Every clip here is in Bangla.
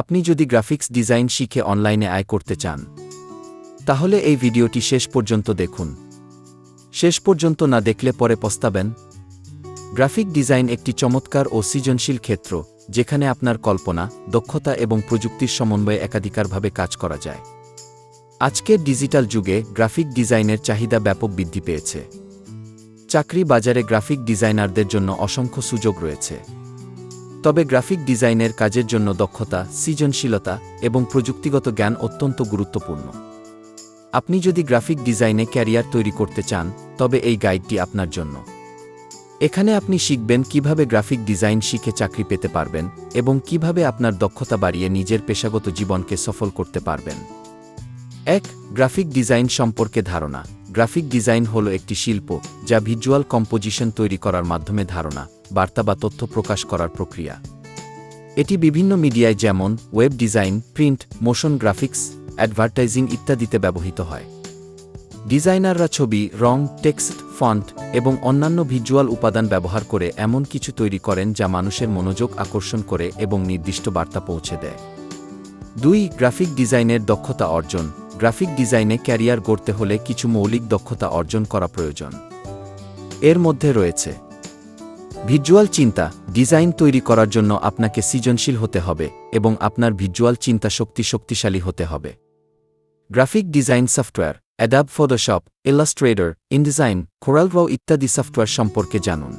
আপনি যদি গ্রাফিক্স ডিজাইন শিখে অনলাইনে আয় করতে চান, তাহলে এই ভিডিওটি শেষ পর্যন্ত দেখুন। শেষ পর্যন্ত না দেখলে পরে পস্তাবেন। গ্রাফিক ডিজাইন একটি চমৎকার ও সৃজনশীল ক্ষেত্র, যেখানে আপনার কল্পনা, দক্ষতা এবং প্রযুক্তির সমন্বয়ে একাধিকারভাবে কাজ করা যায়। আজকের ডিজিটাল যুগে গ্রাফিক ডিজাইনের চাহিদা ব্যাপক বৃদ্ধি পেয়েছে। চাকরি বাজারে গ্রাফিক ডিজাইনারদের জন্য অসংখ্য সুযোগ রয়েছে। তবে গ্রাফিক ডিজাইনের কাজের জন্য দক্ষতা, সৃজনশীলতা এবং প্রযুক্তিগত জ্ঞান অত্যন্ত গুরুত্বপূর্ণ। আপনি যদি গ্রাফিক ডিজাইনে ক্যারিয়ার তৈরি করতে চান, তবে এই গাইডটি আপনার জন্য। এখানে আপনি শিখবেন কীভাবে গ্রাফিক ডিজাইন শিখে চাকরি পেতে পারবেন এবং কীভাবে আপনার দক্ষতা বাড়িয়ে নিজের পেশাগত জীবনকে সফল করতে পারবেন। এক, গ্রাফিক ডিজাইন সম্পর্কে ধারণা। গ্রাফিক ডিজাইন হল একটি শিল্প, যা ভিজুয়াল কম্পোজিশন তৈরি করার মাধ্যমে ধারণা বার্তা বা তথ্য প্রকাশ করার প্রক্রিয়া। এটি বিভিন্ন মিডিয়ায় যেমন web design, print, motion graphics, advertising ইত্যাদিতে ব্যবহৃত হয়। ডিজাইনাররা ছবি, রং, টেক্সট, ফন্ট এবং অন্যান্য ভিজুয়াল উপাদান ব্যবহার করে এমন কিছু তৈরি করেন যা মানুষের মনোযোগ আকর্ষণ করে এবং নির্দিষ্ট বার্তা পৌঁছে দেয়। দুই, গ্রাফিক ডিজাইনের দক্ষতা অর্জন। গ্রাফিক ডিজাইনে ক্যারিয়ার গড়তে হলে কিছু মৌলিক দক্ষতা অর্জন করা প্রয়োজন। এর মধ্যে রয়েছে ভিজুয়াল চিন্তা, ডিজাইন তৈরি করার জন্য আপনাকে সৃজনশীল হতে হবে এবং আপনার ভিজুয়াল চিন্তা শক্তি শক্তিশালী হতে হবে। Graphic design software, Adobe Photoshop Illustrator, InDesign CorelDRAW ইত্যাদি সফটওয়্যার সম্পর্কে জানুন।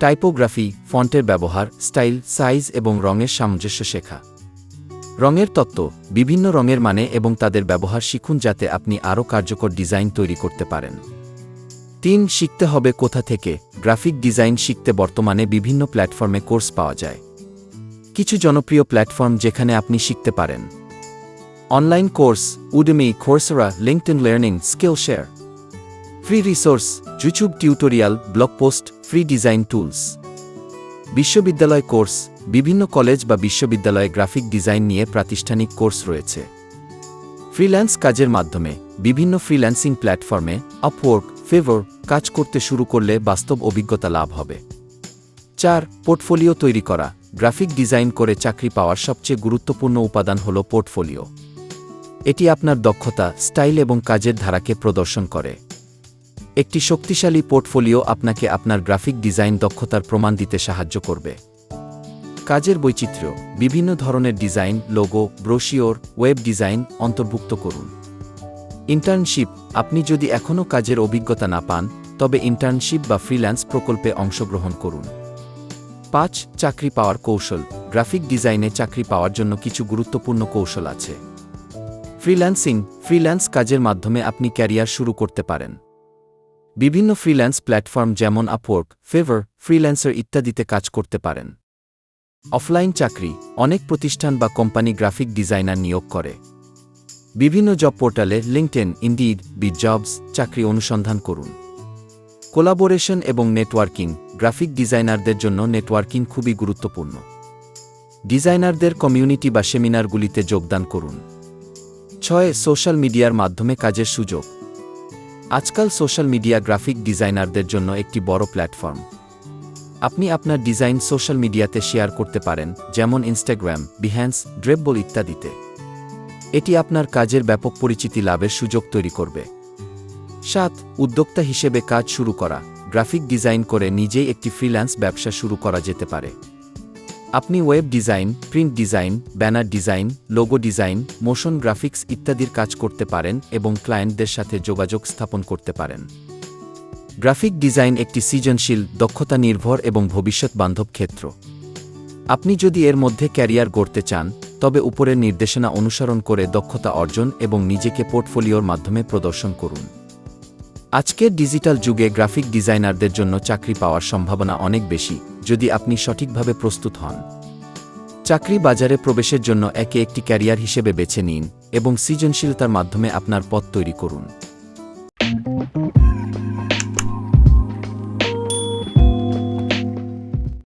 টাইপোগ্রাফি, ফন্টের ব্যবহার, স্টাইল, সাইজ এবং রঙের সামঞ্জস্য শেখা। রঙের তত্ত্ব, বিভিন্ন রঙের মানে এবং তাদের ব্যবহার শিখুন যাতে আপনি আরও কার্যকর ডিজাইন তৈরি করতে পারেন। তিন শিখতে হবে কোথা থেকে। গ্রাফিক ডিজাইন শিখতে বর্তমানে বিভিন্ন প্ল্যাটফর্মে কোর্স পাওয়া যায়। কিছু জনপ্রিয় প্ল্যাটফর্ম যেখানে আপনি শিখতে পারেন। Online course Udemy Coursera LinkedIn Learning Skillshare free resource YouTube tutorial blog post free design tools বিশ্ববিদ্যালয় কোর্স, বিভিন্ন কলেজ বা বিশ্ববিদ্যালয়ে গ্রাফিক ডিজাইন নিয়ে প্রাতিষ্ঠানিক কোর্স রয়েছে। ফ্রিল্যান্স কাজের মাধ্যমে, বিভিন্ন ফ্রিল্যান্সিং প্ল্যাটফর্মে আপওয়ার্ক ফেভর কাজ করতে শুরু করলে বাস্তব অভিজ্ঞতা লাভ হবে। চার, পোর্টফোলিও তৈরি করা। গ্রাফিক ডিজাইন করে চাকরি পাওয়ার সবচেয়ে গুরুত্বপূর্ণ উপাদান হল পোর্টফোলিও। এটি আপনার দক্ষতা, স্টাইল এবং কাজের ধারাকে প্রদর্শন করে। একটি শক্তিশালী পোর্টফোলিও আপনাকে আপনার গ্রাফিক ডিজাইন দক্ষতার প্রমাণ দিতে সাহায্য করবে। কাজের বৈচিত্র্য, বিভিন্ন ধরনের design, logo, brochure, web design অন্তর্ভুক্ত করুন। ইন্টার্নশিপ, আপনি যদি এখনও কাজের অভিজ্ঞতা না পান, তবে ইন্টার্নশিপ বা ফ্রিল্যান্স প্রকল্পে অংশগ্রহণ করুন। পাঁচ, চাকরি পাওয়ার কৌশল, গ্রাফিক ডিজাইনে চাকরি পাওয়ার জন্য কিছু গুরুত্বপূর্ণ কৌশল আছে। ফ্রিল্যান্সিং, ফ্রিল্যান্স কাজের মাধ্যমে আপনি ক্যারিয়ার শুরু করতে পারেন। বিভিন্ন ফ্রিল্যান্স প্ল্যাটফর্ম যেমন আপওয়ার্ক ফেভার ফ্রিল্যান্সার ইত্যাদিতে কাজ করতে পারেন। অফলাইন চাকরি, অনেক প্রতিষ্ঠান বা কোম্পানি গ্রাফিক ডিজাইনার নিয়োগ করে। বিভিন্ন জব পোর্টালে লিঙ্কটেন ইন্ডিড বি জবস চাকরি অনুসন্ধান করুন। কোলাবোরেশন এবং নেটওয়ার্কিং গ্রাফিক ডিজাইনারদের জন্য নেটওয়ার্কিং খুবই গুরুত্বপূর্ণ। ডিজাইনারদের কমিউনিটি বা সেমিনারগুলিতে যোগদান করুন। ছয় সোশ্যাল মিডিয়ার মাধ্যমে কাজের সুযোগ। আজকাল সোশ্যাল মিডিয়া গ্রাফিক ডিজাইনারদের জন্য একটি বড় প্ল্যাটফর্ম আপনি আপনার ডিজাইন সোশ্যাল মিডিয়াতে শেয়ার করতে পারেন, যেমন ইনস্টাগ্রাম বিহ্যান্স ড্রেববল ইত্যাদিতে। এটি আপনার কাজের ব্যাপক পরিচিতি লাভের সুযোগ তৈরি করবে। সাত, উদ্যোক্তা হিসেবে কাজ শুরু করা। গ্রাফিক ডিজাইন করে নিজেই একটি ফ্রিল্যান্স ব্যবসা শুরু করা যেতে পারে। আপনি web design, print design, banner design, logo design, motion graphics ইত্যাদির কাজ করতে পারেন এবং ক্লায়েন্টদের সাথে যোগাযোগ স্থাপন করতে পারেন। গ্রাফিক ডিজাইন একটি সৃজনশীল, দক্ষতা নির্ভর এবং ভবিষ্যৎ বান্ধব ক্ষেত্র। আপনি যদি এর মধ্যে ক্যারিয়ার গড়তে চান তবে উপরের নির্দেশনা অনুসরণ করে দক্ষতা অর্জন এবং নিজেকে পোর্টফোলিওর মাধ্যমে প্রদর্শন করুন। আজকের ডিজিটাল যুগে গ্রাফিক ডিজাইনারদের জন্য চাকরি পাওয়ার সম্ভাবনা অনেক বেশি, যদি আপনি সঠিকভাবে প্রস্তুত হন। চাকরি বাজারে প্রবেশের জন্য একে একটি ক্যারিয়ার হিসেবে বেছে নিন এবং সৃজনশীলতার মাধ্যমে আপনার পথ তৈরি করুন।